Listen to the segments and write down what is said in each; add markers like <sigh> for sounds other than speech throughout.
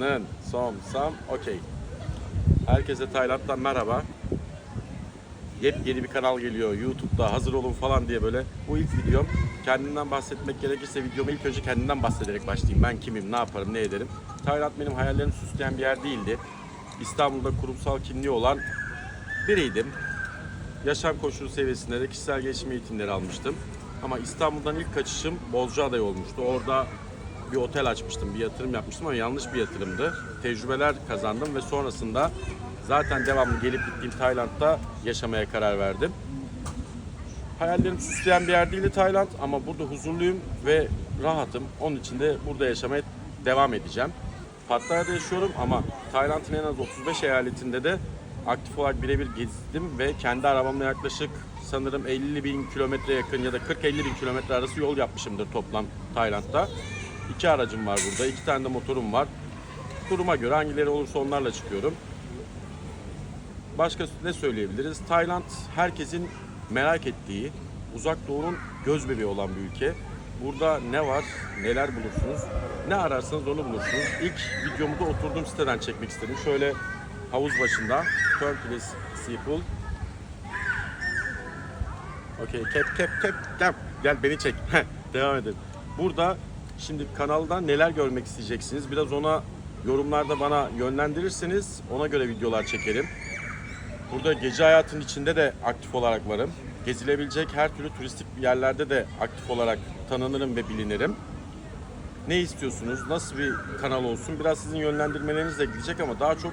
Nın, som, sam, okey. Herkese Tayland'dan merhaba. Yepyeni bir kanal geliyor YouTube'da hazır olun falan diye böyle. Bu ilk videom. Kendimden bahsetmek gerekirse videoma ilk önce kendimden bahsederek başlayayım. Ben kimim, ne yaparım, ne ederim. Tayland benim hayallerimi süsleyen bir yer değildi. İstanbul'da kurumsal kimliği olan biriydim. Yaşam koşulu seviyesinde de kişisel gelişim eğitimleri almıştım. Ama İstanbul'dan ilk kaçışım Bozcaada'ya olmuştu. Orada bir otel açmıştım, bir yatırım yapmıştım ama yanlış bir yatırımdı. Tecrübeler kazandım ve sonrasında zaten devamlı gelip gittiğim Tayland'da yaşamaya karar verdim. Hayallerimi süsleyen bir yer değildi Tayland ama burada huzurluyum ve rahatım. Onun için de burada yaşamaya devam edeceğim. Pattaya'da yaşıyorum ama Tayland'ın en az 35 eyaletinde de aktif olarak birebir gezdim ve kendi arabamla yaklaşık sanırım 50 bin kilometre yakın ya da 40-50 bin kilometre arası yol yapmışımdır toplam Tayland'da. İki aracım var burada, iki tane de motorum var. Duruma göre hangileri olursa onlarla çıkıyorum. Başka ne söyleyebiliriz? Tayland herkesin merak ettiği, uzak doğunun göz bebeği olan bir ülke. Burada ne var, neler bulursunuz, ne ararsanız onu bulursunuz. İlk videomu da oturduğum siteden çekmek istedim. Şöyle havuz başında, Turkish Seafood. Okey, cap cap, gel, gel beni çek. <laughs> Devam edelim. Burada şimdi kanalda neler görmek isteyeceksiniz? Biraz ona yorumlarda bana yönlendirirseniz ona göre videolar çekerim. Burada gece hayatının içinde de aktif olarak varım. Gezilebilecek her türlü turistik yerlerde de aktif olarak tanınırım ve bilinirim. Ne istiyorsunuz? Nasıl bir kanal olsun? Biraz sizin yönlendirmelerinizle gidecek ama daha çok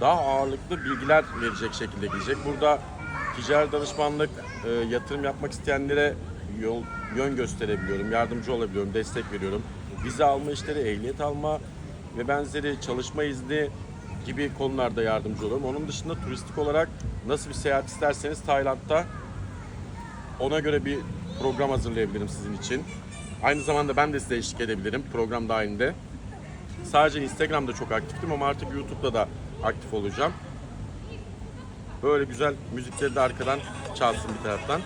daha ağırlıklı bilgiler verecek şekilde gidecek. Burada ticari danışmanlık, e, yatırım yapmak isteyenlere yol, yön gösterebiliyorum, yardımcı olabiliyorum, destek veriyorum. Vize alma işleri, ehliyet alma ve benzeri çalışma izni gibi konularda yardımcı oluyorum. Onun dışında turistik olarak nasıl bir seyahat isterseniz Tayland'da ona göre bir program hazırlayabilirim sizin için. Aynı zamanda ben de size eşlik edebilirim program dahilinde. Sadece Instagram'da çok aktiftim ama artık YouTube'da da aktif olacağım. Böyle güzel müzikleri de arkadan çalsın bir taraftan.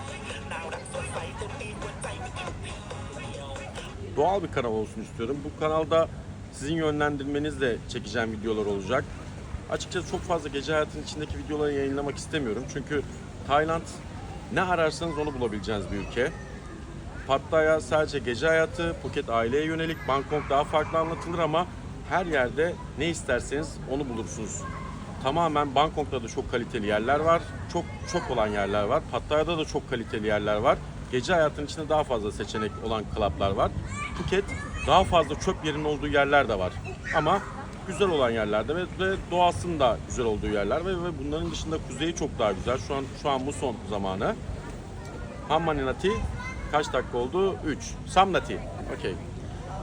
Doğal bir kanal olsun istiyorum. Bu kanalda sizin yönlendirmenizle çekeceğim videolar olacak. Açıkçası çok fazla gece hayatının içindeki videoları yayınlamak istemiyorum. Çünkü Tayland ne ararsanız onu bulabileceğiniz bir ülke. Pattaya sadece gece hayatı, Phuket aileye yönelik, Bangkok daha farklı anlatılır ama her yerde ne isterseniz onu bulursunuz. Tamamen Bangkok'ta da çok kaliteli yerler var. Çok çok olan yerler var. Pattaya'da da çok kaliteli yerler var. Gece hayatının içinde daha fazla seçenek olan klaplar var. Phuket daha fazla çöp yerinin olduğu yerler de var. Ama güzel olan yerlerde ve, ve doğasının da güzel olduğu yerler ve, ve bunların dışında kuzeyi çok daha güzel. Şu an şu an muson zamanı. Hammaninati kaç dakika oldu? 3. Samnati. Okey.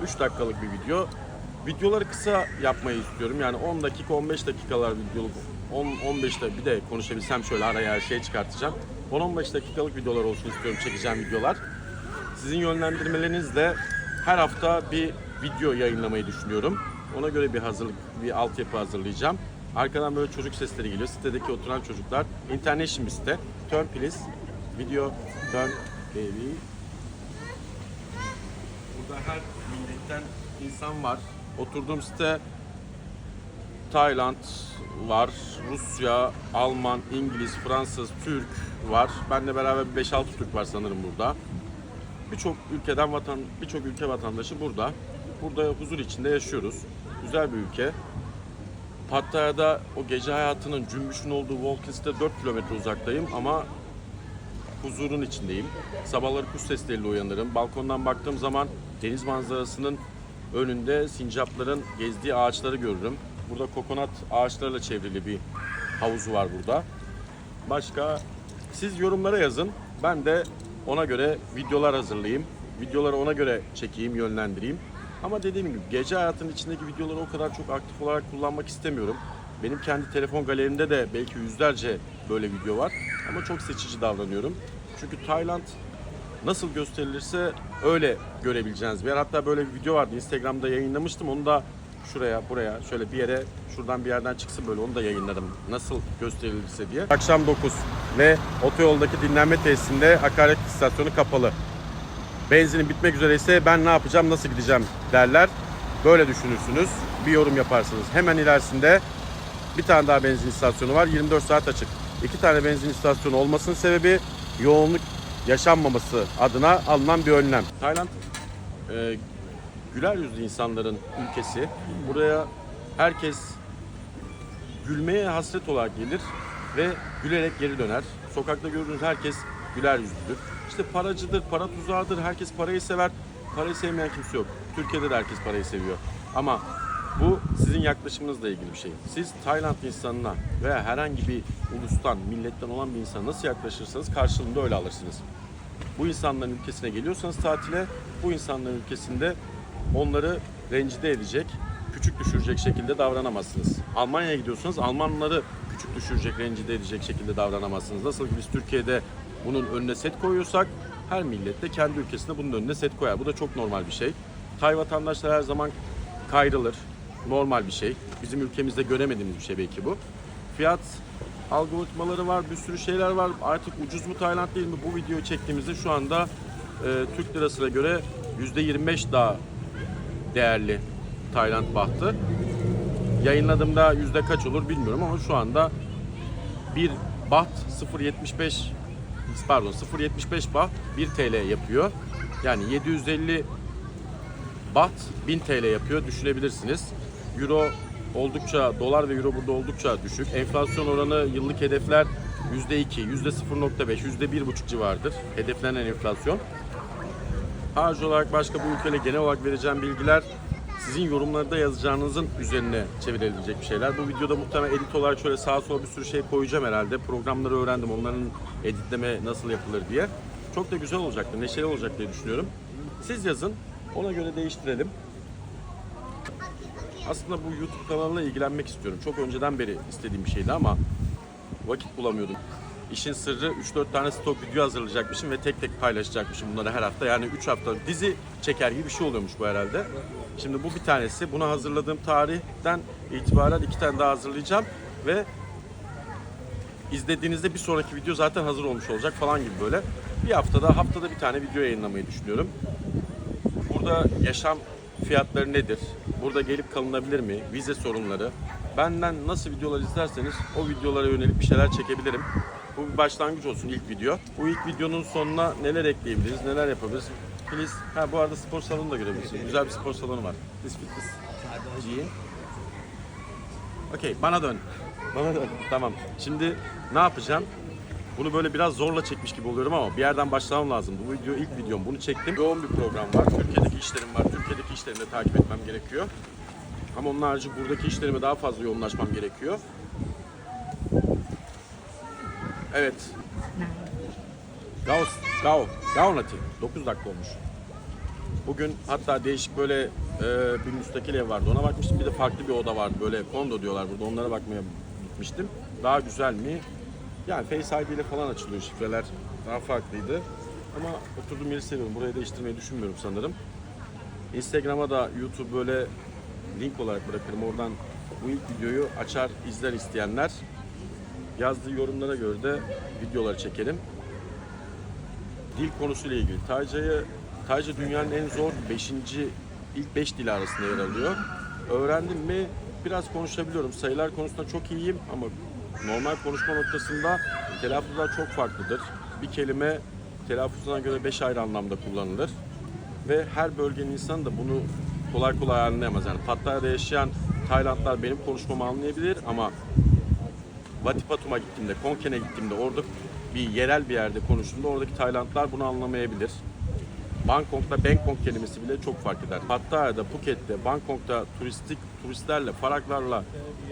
3 dakikalık bir video. Videoları kısa yapmayı istiyorum. Yani 10 dakika 15 dakikalar videoluk 10 15 dakika bir de konuşabilsem şöyle araya şey çıkartacağım. 10-15 dakikalık videolar olsun istiyorum çekeceğim videolar. Sizin yönlendirmelerinizle her hafta bir video yayınlamayı düşünüyorum. Ona göre bir hazırlık, bir altyapı hazırlayacağım. Arkadan böyle çocuk sesleri geliyor. Sitedeki oturan çocuklar. International bir site. Turn please. Video turn baby. Burada her milletten insan var. Oturduğum site Tayland var, Rusya, Alman, İngiliz, Fransız, Türk var. Benle beraber 5-6 Türk var sanırım burada. Birçok ülkeden vatan, birçok ülke vatandaşı burada. Burada huzur içinde yaşıyoruz. Güzel bir ülke. Pattaya'da o gece hayatının cümbüşün olduğu Walkins'te 4 kilometre uzaktayım ama huzurun içindeyim. Sabahları kuş sesleriyle uyanırım. Balkondan baktığım zaman deniz manzarasının önünde sincapların gezdiği ağaçları görürüm. Burada kokonat ağaçlarla çevrili bir havuzu var burada. Başka siz yorumlara yazın. Ben de ona göre videolar hazırlayayım. Videoları ona göre çekeyim, yönlendireyim. Ama dediğim gibi gece hayatının içindeki videoları o kadar çok aktif olarak kullanmak istemiyorum. Benim kendi telefon galerimde de belki yüzlerce böyle video var. Ama çok seçici davranıyorum. Çünkü Tayland nasıl gösterilirse öyle görebileceğiniz bir yer. Hatta böyle bir video vardı Instagram'da yayınlamıştım. Onu da şuraya buraya şöyle bir yere şuradan bir yerden çıksın böyle onu da yayınlarım. Nasıl gösterilirse diye. Akşam 9 ve otoyoldaki dinlenme tesisinde akaryakıt istasyonu kapalı. Benzinin bitmek üzereyse ben ne yapacağım nasıl gideceğim derler. Böyle düşünürsünüz. bir yorum yaparsınız. Hemen ilerisinde bir tane daha benzin istasyonu var. 24 saat açık. İki tane benzin istasyonu olmasının sebebi yoğunluk yaşanmaması adına alınan bir önlem. Tayland e, güler yüzlü insanların ülkesi. Buraya herkes gülmeye hasret olarak gelir ve gülerek geri döner. Sokakta gördüğünüz herkes güler yüzlüdür. İşte paracıdır, para tuzağıdır, herkes parayı sever. Parayı sevmeyen kimse yok. Türkiye'de de herkes parayı seviyor. Ama bu sizin yaklaşımınızla ilgili bir şey. Siz Tayland insanına veya herhangi bir ulustan, milletten olan bir insana nasıl yaklaşırsanız karşılığında öyle alırsınız. Bu insanların ülkesine geliyorsanız tatile, bu insanların ülkesinde onları rencide edecek, küçük düşürecek şekilde davranamazsınız. Almanya'ya gidiyorsanız Almanları küçük düşürecek, rencide edecek şekilde davranamazsınız. Nasıl ki biz Türkiye'de bunun önüne set koyuyorsak her millet de kendi ülkesinde bunun önüne set koyar. Bu da çok normal bir şey. Tay vatandaşlar her zaman kayrılır. Normal bir şey. Bizim ülkemizde göremediğimiz bir şey belki bu. Fiyat algoritmaları var, bir sürü şeyler var. Artık ucuz mu Tayland değil mi? Bu videoyu çektiğimizde şu anda e, Türk lirasına göre %25 daha değerli Tayland bahtı. Yayınladığımda yüzde kaç olur bilmiyorum ama şu anda bir baht 0.75 pardon 0.75 baht 1 TL yapıyor. Yani 750 baht 1000 TL yapıyor düşünebilirsiniz. Euro oldukça dolar ve euro burada oldukça düşük. Enflasyon oranı yıllık hedefler %2, %0.5, %1.5 civarıdır. Hedeflenen enflasyon. Harcı olarak başka bu ülkeyle genel olarak vereceğim bilgiler sizin yorumlarda yazacağınızın üzerine çevrilecek bir şeyler. Bu videoda muhtemelen edit olarak şöyle sağa sola bir sürü şey koyacağım herhalde. Programları öğrendim. Onların editleme nasıl yapılır diye. Çok da güzel olacaktır, neşeli olacak diye düşünüyorum. Siz yazın. Ona göre değiştirelim. Aslında bu YouTube kanalına ilgilenmek istiyorum. Çok önceden beri istediğim bir şeydi ama vakit bulamıyordum. İşin sırrı 3-4 tane stok video hazırlayacakmışım ve tek tek paylaşacakmışım bunları her hafta. Yani 3 hafta dizi çeker gibi bir şey oluyormuş bu herhalde. Şimdi bu bir tanesi. Bunu hazırladığım tarihten itibaren iki tane daha hazırlayacağım ve izlediğinizde bir sonraki video zaten hazır olmuş olacak falan gibi böyle. Bir haftada haftada bir tane video yayınlamayı düşünüyorum. Burada yaşam fiyatları nedir? Burada gelip kalınabilir mi? Vize sorunları. Benden nasıl videolar izlerseniz o videolara yönelik bir şeyler çekebilirim. Bu bir başlangıç olsun ilk video. Bu ilk videonun sonuna neler ekleyebiliriz, neler yapabiliriz? Please. Ha bu arada spor salonu da görebilirsiniz. Güzel bir spor salonu var. This fitness. G. Okey, bana dön. Bana dön. Tamam. Şimdi ne yapacağım? Bunu böyle biraz zorla çekmiş gibi oluyorum ama bir yerden başlamam lazım. Bu video ilk videom. Bunu çektim. Yoğun bir program var. Türkiye'deki işlerim var. Türkiye'deki işlerimi de takip etmem gerekiyor. Ama onun harici buradaki işlerime daha fazla yoğunlaşmam gerekiyor. Evet. Gao, Gao, Gao Nati. 9 dakika olmuş. Bugün hatta değişik böyle e, bir müstakil ev vardı. Ona bakmıştım. Bir de farklı bir oda vardı. Böyle kondo diyorlar burada. Onlara bakmaya gitmiştim. Daha güzel mi? Yani Face ID ile falan açılıyor şifreler. Daha farklıydı. Ama oturduğum yeri seviyorum. Burayı değiştirmeyi düşünmüyorum sanırım. Instagram'a da YouTube böyle link olarak bırakırım. Oradan bu ilk videoyu açar, izler isteyenler. Yazdığı yorumlara göre de videoları çekelim. Dil konusuyla ilgili. Tayca'yı Tayca dünyanın en zor 5. ilk 5 dil arasında yer alıyor. Öğrendim mi biraz konuşabiliyorum. Sayılar konusunda çok iyiyim ama normal konuşma noktasında telaffuzlar çok farklıdır. Bir kelime telaffuzuna göre 5 ayrı anlamda kullanılır. Ve her bölgenin insanı da bunu kolay kolay anlayamaz. Yani Pattaya'da yaşayan Taylandlar benim konuşmamı anlayabilir ama Vatipatum'a gittiğimde, Konken'e gittiğimde orada bir yerel bir yerde konuştuğumda oradaki Taylandlar bunu anlamayabilir. Bangkok'ta Bangkok kelimesi bile çok fark eder. Pattaya'da, Phuket'te, Bangkok'ta turistik turistlerle, faraklarla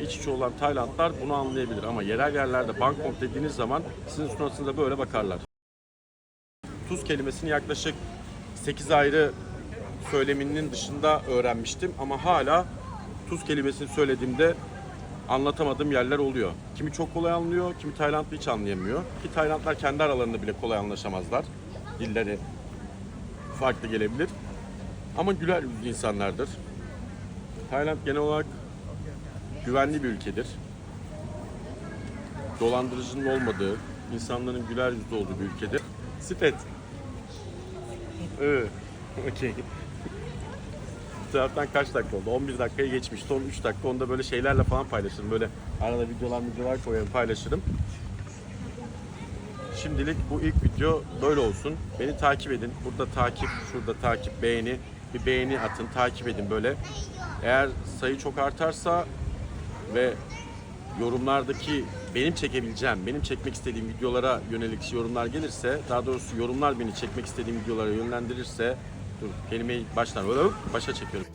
iç içe olan Taylandlar bunu anlayabilir. Ama yerel yerlerde Bangkok dediğiniz zaman sizin suratınıza böyle bakarlar. Tuz kelimesini yaklaşık 8 ayrı söyleminin dışında öğrenmiştim ama hala tuz kelimesini söylediğimde anlatamadığım yerler oluyor. Kimi çok kolay anlıyor, kimi Taylandlı hiç anlayamıyor. Ki Taylandlar kendi aralarında bile kolay anlaşamazlar. Dilleri farklı gelebilir. Ama güler yüzlü insanlardır. Tayland genel olarak güvenli bir ülkedir. Dolandırıcının olmadığı, insanların güler yüzlü olduğu bir ülkedir. Sipet. Evet. <laughs> Okey. Taraftan kaç dakika oldu? 11 dakikaya geçmiş. Son 3 dakika. Onu da böyle şeylerle falan paylaşırım. Böyle arada videolar videolar koyarım paylaşırım. Şimdilik bu ilk video böyle olsun. Beni takip edin. Burada takip, şurada takip, beğeni. Bir beğeni atın, takip edin böyle. Eğer sayı çok artarsa ve yorumlardaki benim çekebileceğim, benim çekmek istediğim videolara yönelik yorumlar gelirse, daha doğrusu yorumlar beni çekmek istediğim videolara yönlendirirse, dur kelimeyi baştan başa çekiyorum.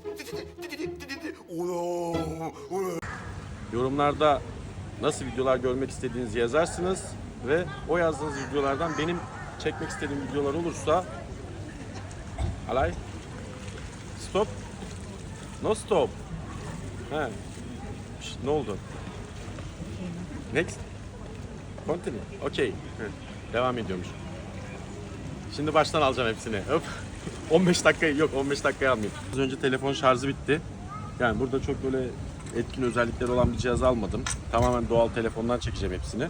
Yorumlarda nasıl videolar görmek istediğinizi yazarsınız ve o yazdığınız videolardan benim çekmek istediğim videolar olursa Alay? Stop? No stop. He. Şş, ne oldu? Next? Continue. Okay. Devam ediyormuş. Şimdi baştan alacağım hepsini. Hop 15 dakika yok 15 dakikaya almayayım Az önce telefon şarjı bitti yani burada çok böyle etkin özellikleri olan bir cihaz almadım. Tamamen doğal telefondan çekeceğim hepsini.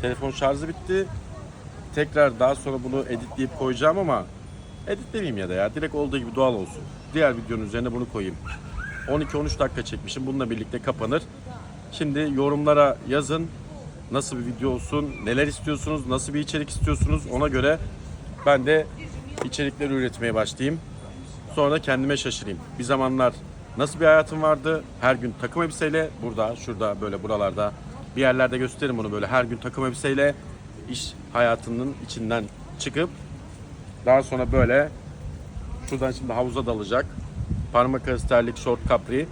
Telefon şarjı bitti. Tekrar daha sonra bunu editleyip koyacağım ama editlemeyeyim ya da ya. Direkt olduğu gibi doğal olsun. Diğer videonun üzerine bunu koyayım. 12-13 dakika çekmişim. Bununla birlikte kapanır. Şimdi yorumlara yazın. Nasıl bir video olsun, neler istiyorsunuz, nasıl bir içerik istiyorsunuz ona göre ben de içerikleri üretmeye başlayayım. Sonra kendime şaşırayım. Bir zamanlar nasıl bir hayatım vardı? Her gün takım elbiseyle burada, şurada, böyle buralarda bir yerlerde gösteririm bunu böyle her gün takım elbiseyle iş hayatının içinden çıkıp daha sonra böyle şuradan şimdi havuza dalacak. Parmak arası terlik, şort, kapri.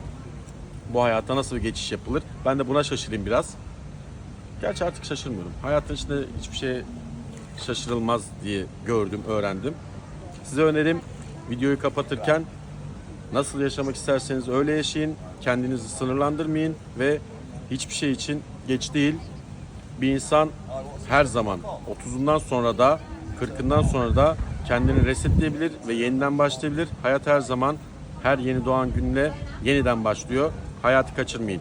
Bu hayata nasıl bir geçiş yapılır? Ben de buna şaşırayım biraz. Gerçi artık şaşırmıyorum. Hayatın içinde hiçbir şey şaşırılmaz diye gördüm, öğrendim. Size önerim videoyu kapatırken nasıl yaşamak isterseniz öyle yaşayın. Kendinizi sınırlandırmayın ve hiçbir şey için geç değil. Bir insan her zaman 30'undan sonra da 40'ından sonra da kendini resetleyebilir ve yeniden başlayabilir. Hayat her zaman her yeni doğan günle yeniden başlıyor. Hayatı kaçırmayın.